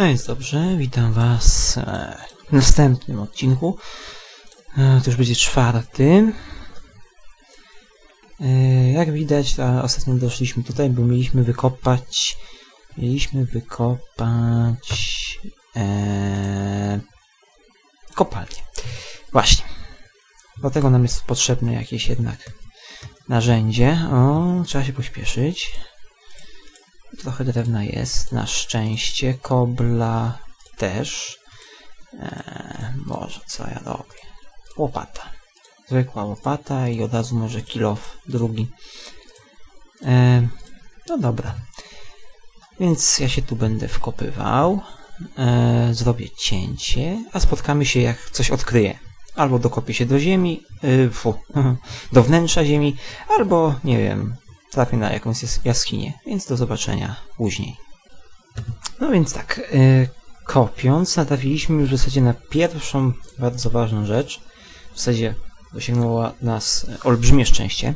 No więc dobrze, witam Was e, w następnym odcinku. E, to już będzie czwarty. E, jak widać, ostatnio doszliśmy tutaj, bo mieliśmy wykopać. Mieliśmy wykopać. E, kopalnię. Właśnie. Do tego nam jest potrzebne jakieś jednak narzędzie. O, trzeba się pośpieszyć. Trochę drewna jest, na szczęście. Kobla też. Eee, może co ja robię? Łopata. Zwykła łopata i od razu może kilof drugi. Eee, no dobra. Więc ja się tu będę wkopywał. Eee, zrobię cięcie, a spotkamy się jak coś odkryję. Albo dokopię się do ziemi, yy, fu, do wnętrza ziemi, albo nie wiem, trafię na jakąś jaskinię, więc do zobaczenia później. No więc tak, yy, kopiąc, natrafiliśmy już w zasadzie na pierwszą bardzo ważną rzecz. W zasadzie dosięgnęło nas olbrzymie szczęście,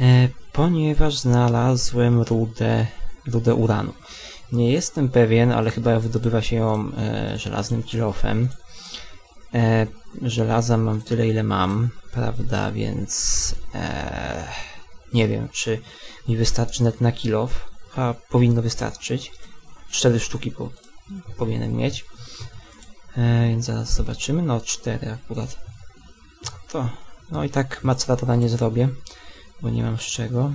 yy, ponieważ znalazłem rudę, rudę uranu. Nie jestem pewien, ale chyba wydobywa się ją yy, żelaznym kilofem. E, żelaza mam tyle, ile mam, prawda, więc e, nie wiem, czy mi wystarczy net na kilof. A powinno wystarczyć. Cztery sztuki po, powinienem mieć. E, więc zaraz zobaczymy. No, cztery akurat. To, no i tak maceratora nie zrobię, bo nie mam z czego.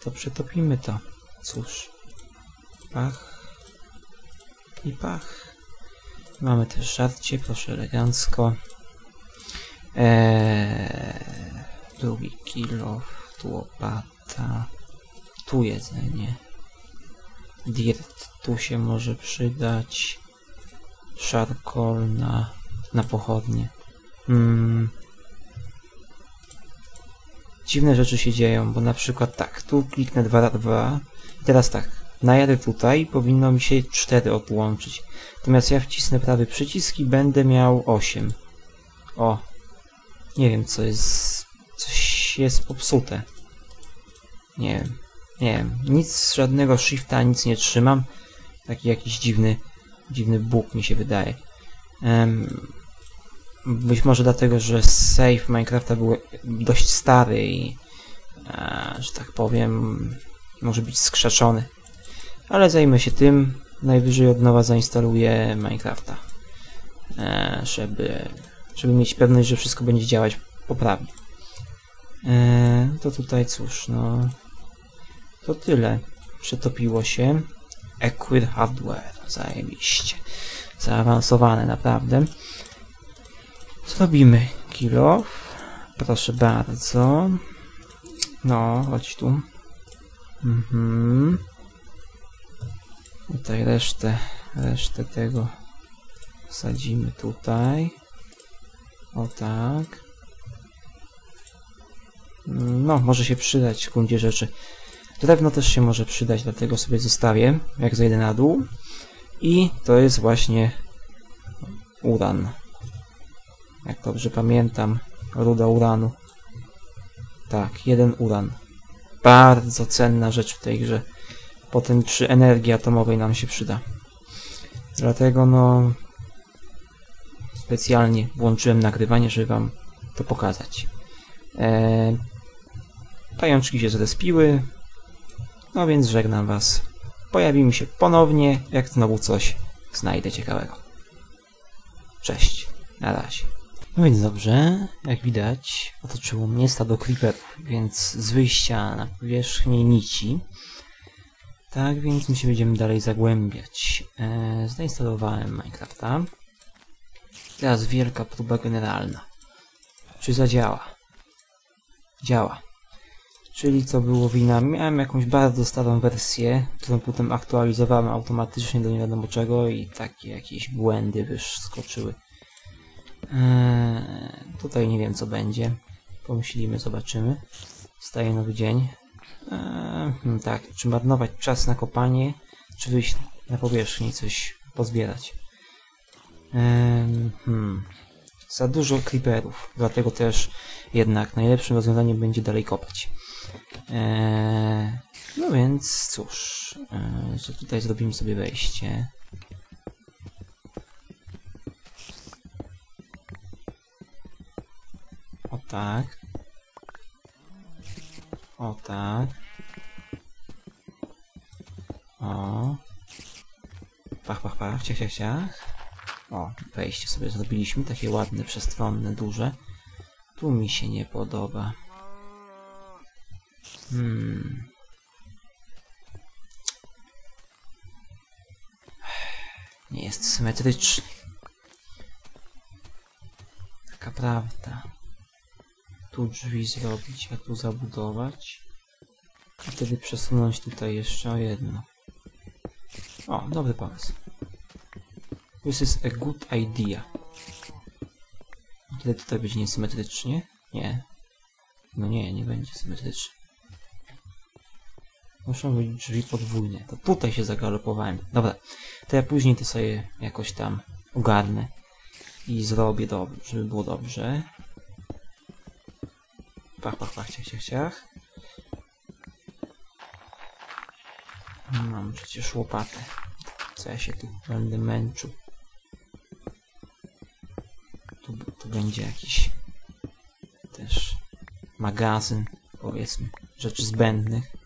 To przetopimy to. Cóż. Pach. I pach. Mamy też żarcie, proszę elegancko. Eee, drugi kilo, tu łopata, tu jedzenie. Dirt tu się może przydać. Szarkol na, na pochodnie. Hmm. Dziwne rzeczy się dzieją, bo na przykład tak, tu kliknę 2 2 i teraz tak, najadę tutaj, powinno mi się 4 odłączyć. Natomiast ja wcisnę prawy przycisk i będę miał 8. O. Nie wiem, co jest... Jest popsute. Nie wiem. Nie wiem. Nic, żadnego shifta, nic nie trzymam. Taki jakiś dziwny, dziwny bóg mi się wydaje. Um, być może dlatego, że save Minecrafta był dość stary i, e, że tak powiem, może być skrzaczony. Ale zajmę się tym. Najwyżej od nowa zainstaluję Minecrafta. E, żeby, żeby mieć pewność, że wszystko będzie działać poprawnie. E, to tutaj cóż, no... To tyle. Przetopiło się. Equid Hardware. Zajebiście. Zaawansowane naprawdę. Zrobimy kilo. Proszę bardzo. No, chodź tu. Mhm. Tutaj resztę, resztę tego wsadzimy tutaj. O tak. No, może się przydać w gruncie rzeczy. Drewno też się może przydać, dlatego sobie zostawię, jak zejdę na dół. I to jest właśnie uran. Jak dobrze pamiętam, ruda uranu. Tak, jeden uran. Bardzo cenna rzecz w tej grze potem przy energii atomowej nam się przyda. Dlatego no specjalnie włączyłem nagrywanie, żeby wam to pokazać. Eee, pajączki się zrespiły, no więc żegnam was. Pojawimy się ponownie, jak znowu coś znajdę ciekawego. Cześć, na razie. No więc dobrze, jak widać, otoczyło mnie stado creeperów, więc z wyjścia na powierzchnię nici tak, więc my się będziemy dalej zagłębiać. Eee, zainstalowałem Minecrafta. Teraz wielka próba generalna. Czy zadziała? Działa. Czyli co było wina? Miałem jakąś bardzo starą wersję, którą potem aktualizowałem automatycznie do nie wiadomo czego i takie jakieś błędy wyskoczyły. Eee, tutaj nie wiem co będzie. Pomyślimy, zobaczymy. Wstaje nowy dzień. Eee, tak, czy marnować czas na kopanie, czy wyjść na powierzchnię i coś pozbierać. Eee, hmm za dużo creeperów, dlatego też jednak najlepszym rozwiązaniem będzie dalej kopać. Eee, no więc cóż, eee, że tutaj zrobimy sobie wejście. O tak. O tak. O. Pach, pach, pach, ciach, ciach, ciach. O, wejście sobie zrobiliśmy, takie ładne, przestronne, duże. Tu mi się nie podoba. Hmm. Nie jest symetryczny. Taka prawda. Tu drzwi zrobić, a tu zabudować. I wtedy przesunąć tutaj jeszcze o jedno. O, dobry pomysł. This is a good idea. Kiedy tutaj będzie niesymetrycznie? Nie. No nie, nie będzie symetrycznie. Muszą być drzwi podwójne. To tutaj się zagalopowałem. Dobra, to ja później to sobie jakoś tam ogarnę i zrobię dobrze, żeby było dobrze. Pach, pach, pach, ciach, ciach, ciach. Mam przecież łopatę. Co ja się tu będę męczył. Będzie jakiś też magazyn, powiedzmy, rzeczy zbędnych.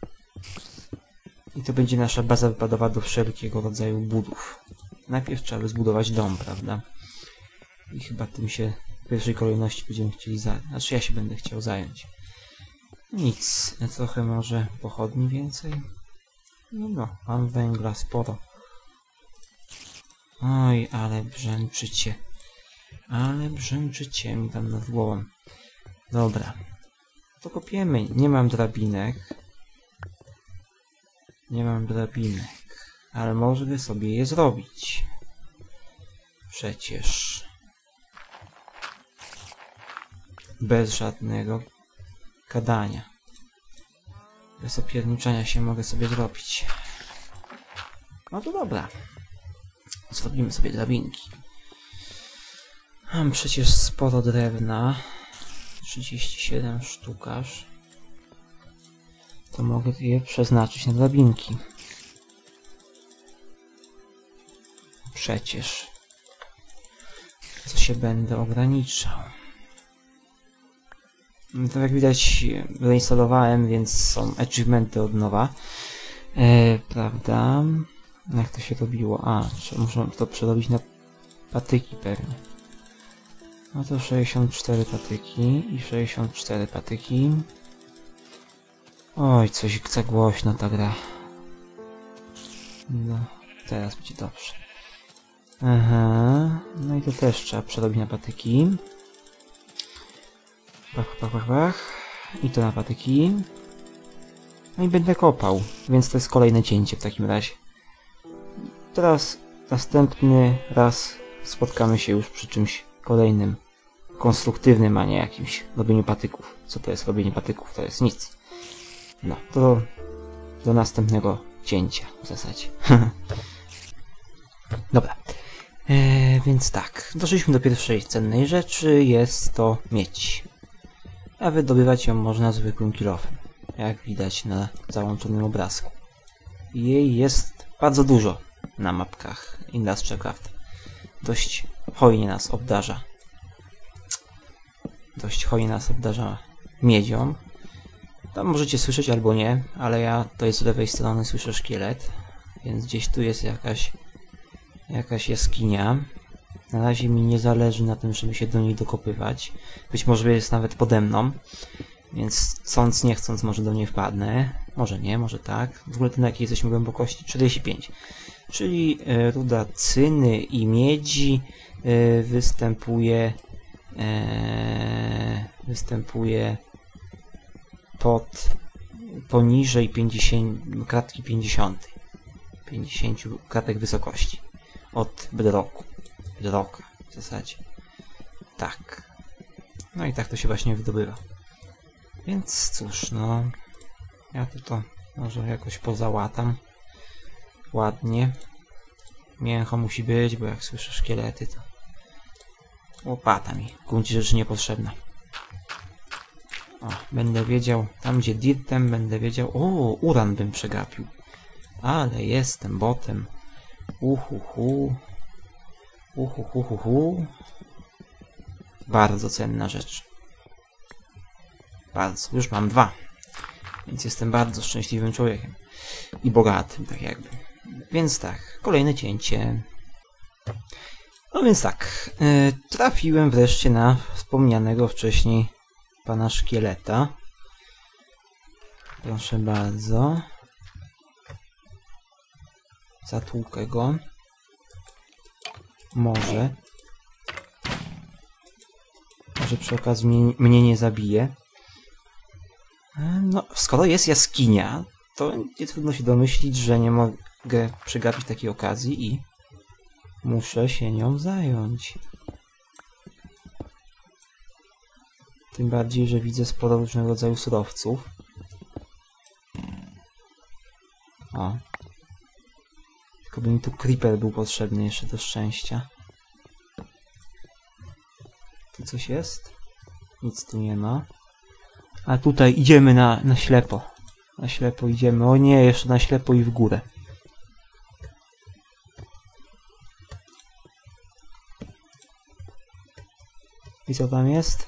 I to będzie nasza baza wypadowa do wszelkiego rodzaju budów. Najpierw trzeba by zbudować dom, prawda? I chyba tym się w pierwszej kolejności będziemy chcieli zająć. Znaczy ja się będę chciał zająć. Nic, trochę może pochodni więcej. No, no mam węgla sporo. Oj, ale brzęczycie. Ale brzęczycie mi tam nad głową. Dobra. To kopiemy. Nie mam drabinek. Nie mam drabinek. Ale można sobie je zrobić. Przecież. Bez żadnego gadania. Bez opierniczania się mogę sobie zrobić. No to dobra. Zrobimy sobie drabinki. Mam przecież sporo drewna. 37 sztuk aż. To mogę je przeznaczyć na drabinki. Przecież. Co się będę ograniczał. To jak widać reinstalowałem, więc są achievementy od nowa. E, prawda? Jak to się robiło? A, muszę to przerobić na patyki pewnie. No to 64 patyki i 64 patyki. Oj, coś za głośno ta gra. No, teraz będzie dobrze. Aha, no i to też trzeba przerobić na patyki. Pach, pach, pach, pach. I to na patyki. No i będę kopał, więc to jest kolejne cięcie w takim razie. Teraz następny raz spotkamy się już przy czymś kolejnym, konstruktywnym, a nie jakimś robieniu patyków. Co to jest robienie patyków? To jest nic. No, to do następnego cięcia w zasadzie. Dobra. Eee, więc tak, doszliśmy do pierwszej cennej rzeczy, jest to miedź. A wydobywać ją można zwykłym kilofem, jak widać na załączonym obrazku. Jej jest bardzo dużo na mapkach Industrialcraft. Dość hojnie nas obdarza. Dość hojnie nas obdarza miedzią. Tam możecie słyszeć albo nie, ale ja tutaj z lewej strony słyszę szkielet, więc gdzieś tu jest jakaś jakaś jaskinia. Na razie mi nie zależy na tym, żeby się do niej dokopywać. Być może jest nawet pode mną, więc chcąc, nie chcąc, może do niej wpadnę. Może nie, może tak. W ogóle to na jakiej jesteśmy głębokości? 45. Czyli e, ruda cyny i miedzi e, występuje e, występuje pod poniżej 50, kratki 50. 50 kratek wysokości od bedrocku. Bedrocka w zasadzie. Tak. No i tak to się właśnie wydobywa. Więc cóż, no... Ja to, to może jakoś pozałatam. Ładnie. Mięcho musi być, bo jak słyszę szkielety, to... Łopata mi w gruncie rzeczy niepotrzebna. O, będę wiedział, tam gdzie dirtem będę wiedział... O, uran bym przegapił. Ale jestem botem. Uhuhu. Uhuhuhuhu. Bardzo cenna rzecz. Bardzo. Już mam dwa. Więc jestem bardzo szczęśliwym człowiekiem. I bogatym, tak jakby. Więc tak, kolejne cięcie. No więc tak, e, trafiłem wreszcie na wspomnianego wcześniej pana szkieleta. Proszę bardzo. Zatłukę go. Może. Może przy okazji mnie, mnie nie zabije. E, No, skoro jest jaskinia, to nie trudno się domyślić, że nie mogę przegapić takiej okazji i muszę się nią zająć. Tym bardziej, że widzę sporo różnego rodzaju surowców. O. Tylko by mi tu creeper był potrzebny jeszcze do szczęścia. Tu coś jest? Nic tu nie ma. A tutaj idziemy na, na ślepo. Na ślepo idziemy. O nie, jeszcze na ślepo i w górę. I co tam jest?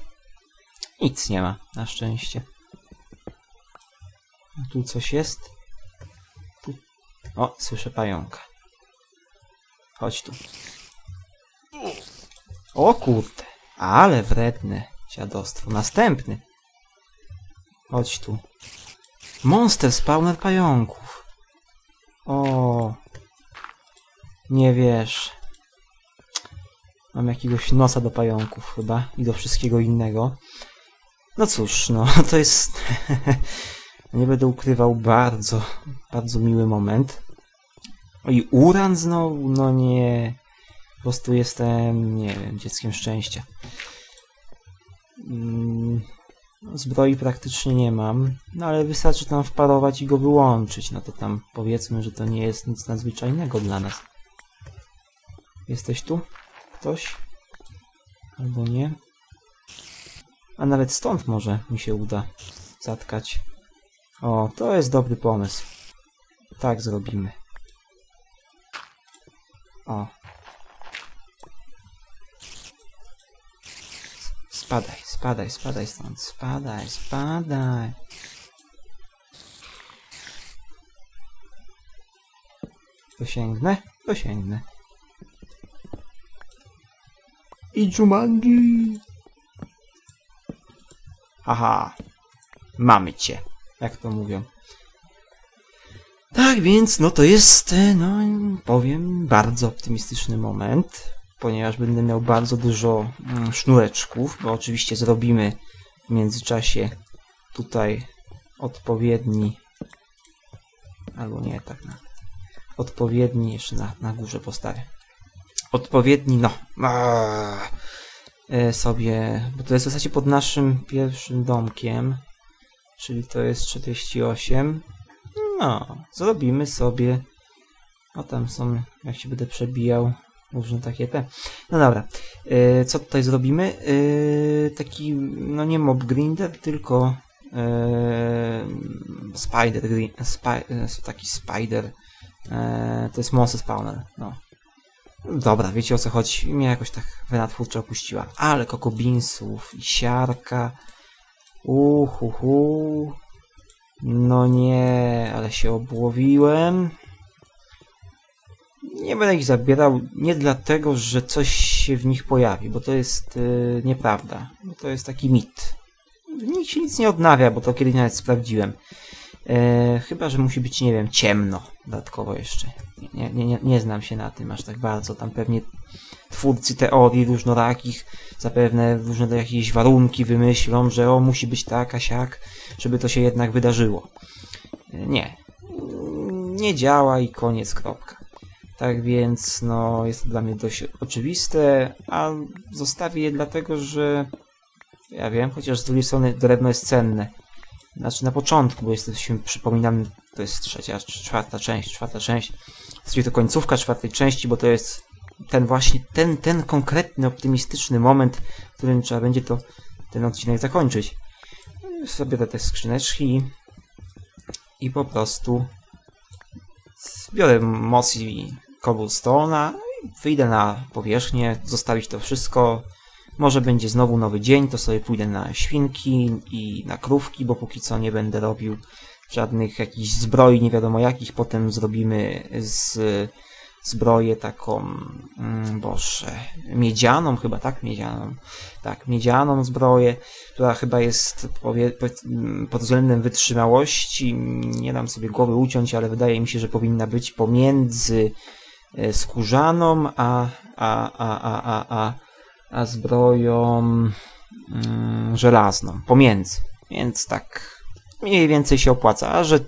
Nic nie ma, na szczęście. A tu coś jest? Tu. O, słyszę pająka. Chodź tu. O kurde, ale wredne dziadostwo. Następny. Chodź tu. Monster spawner pająków. O. Nie wiesz. Mam jakiegoś nosa do pająków chyba i do wszystkiego innego. No cóż, no to jest... nie będę ukrywał bardzo, bardzo miły moment. O i uran znowu? No nie. Po prostu jestem, nie wiem, dzieckiem szczęścia. Mm, Zbroi praktycznie nie mam, no ale wystarczy tam wparować i go wyłączyć. No to tam powiedzmy, że to nie jest nic nadzwyczajnego dla nas. Jesteś tu? Ktoś? Albo nie? A nawet stąd może mi się uda zatkać. O, to jest dobry pomysł. Tak zrobimy. O. Spadaj, spadaj, spadaj stąd. Spadaj, spadaj. Dosięgnę? Dosięgnę. I Jumanji. Haha. Mamy cię. Jak to mówią. Tak więc, no to jest, e, no powiem, bardzo optymistyczny moment, ponieważ będę miał bardzo dużo mm, sznureczków, bo oczywiście zrobimy w międzyczasie tutaj odpowiedni, albo nie, tak na, odpowiedni, jeszcze na, na górze postawię, odpowiedni, no, e, sobie, bo to jest w zasadzie pod naszym pierwszym domkiem, czyli to jest 48, no, zrobimy sobie. O, tam są, jak się będę przebijał, różne takie te. No dobra, e, co tutaj zrobimy? E, taki, no nie mob grinder, tylko spider, taki spider. To jest monster spawner, no. Dobra, wiecie o co chodzi. Mnie jakoś tak wynatwórczo opuściła. Ale kokobinsów i siarka. Uhuhu. No nie, ale się obłowiłem. Nie będę ich zabierał nie dlatego, że coś się w nich pojawi, bo to jest yy, nieprawda. Bo to jest taki mit. W nich się nic nie odnawia, bo to kiedyś nawet sprawdziłem. E, chyba, że musi być, nie wiem, ciemno dodatkowo jeszcze. Nie, nie, nie, nie znam się na tym aż tak bardzo. Tam pewnie twórcy teorii różnorakich zapewne różne jakieś warunki wymyślą, że o, musi być tak, a siak, żeby to się jednak wydarzyło. E, nie. Nie działa i koniec, kropka. Tak więc, no, jest to dla mnie dość oczywiste, a zostawię je dlatego, że ja wiem, chociaż z drugiej strony drewno jest cenne. Znaczy na początku, bo jesteśmy, przypominam, to jest trzecia, czwarta część, czwarta część. Właściwie to końcówka czwartej części, bo to jest ten właśnie, ten, ten konkretny, optymistyczny moment, w którym trzeba będzie to, ten odcinek zakończyć. Sobie te skrzyneczki i po prostu zbiorę moc i cobblestone'a, wyjdę na powierzchnię, zostawić to wszystko, Może będzie znowu nowy dzień, to sobie pójdę na świnki i na krówki, bo póki co nie będę robił żadnych jakichś zbroi, nie wiadomo jakich. Potem zrobimy z zbroję taką, mm, boże, miedzianą chyba, tak? Miedzianą. Tak, miedzianą zbroję, która chyba jest powie, pod względem wytrzymałości, nie dam sobie głowy uciąć, ale wydaje mi się, że powinna być pomiędzy e, skórzaną, a, a, a, a, a, a, a zbroją mm, żelazną. Pomiędzy. Więc tak mniej więcej się opłaca. A że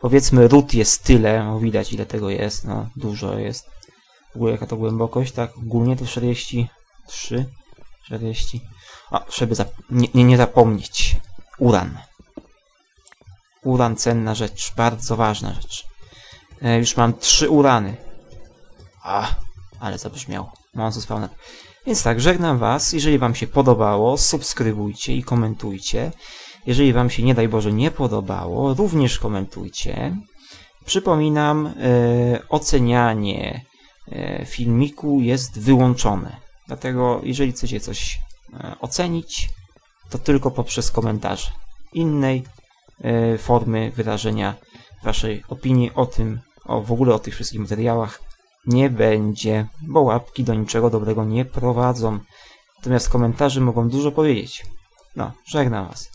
powiedzmy ród jest tyle, no widać ile tego jest, no dużo jest. W ogóle jaka to głębokość, tak? Ogólnie to 43, 40. A, żeby nie, nie, nie zapomnieć. Uran. Uran cenna rzecz, bardzo ważna rzecz. E, już mam trzy urany. A, ale zabrzmiało. Mam spawner. Więc tak, żegnam Was. Jeżeli Wam się podobało, subskrybujcie i komentujcie. Jeżeli Wam się, nie daj Boże, nie podobało, również komentujcie. Przypominam, e, ocenianie e, filmiku jest wyłączone. Dlatego, jeżeli chcecie coś e, ocenić, to tylko poprzez komentarze. Innej e, formy wyrażenia Waszej opinii o tym, o w ogóle o tych wszystkich materiałach nie będzie, bo łapki do niczego dobrego nie prowadzą. Natomiast komentarze mogą dużo powiedzieć. No, żegnam Was.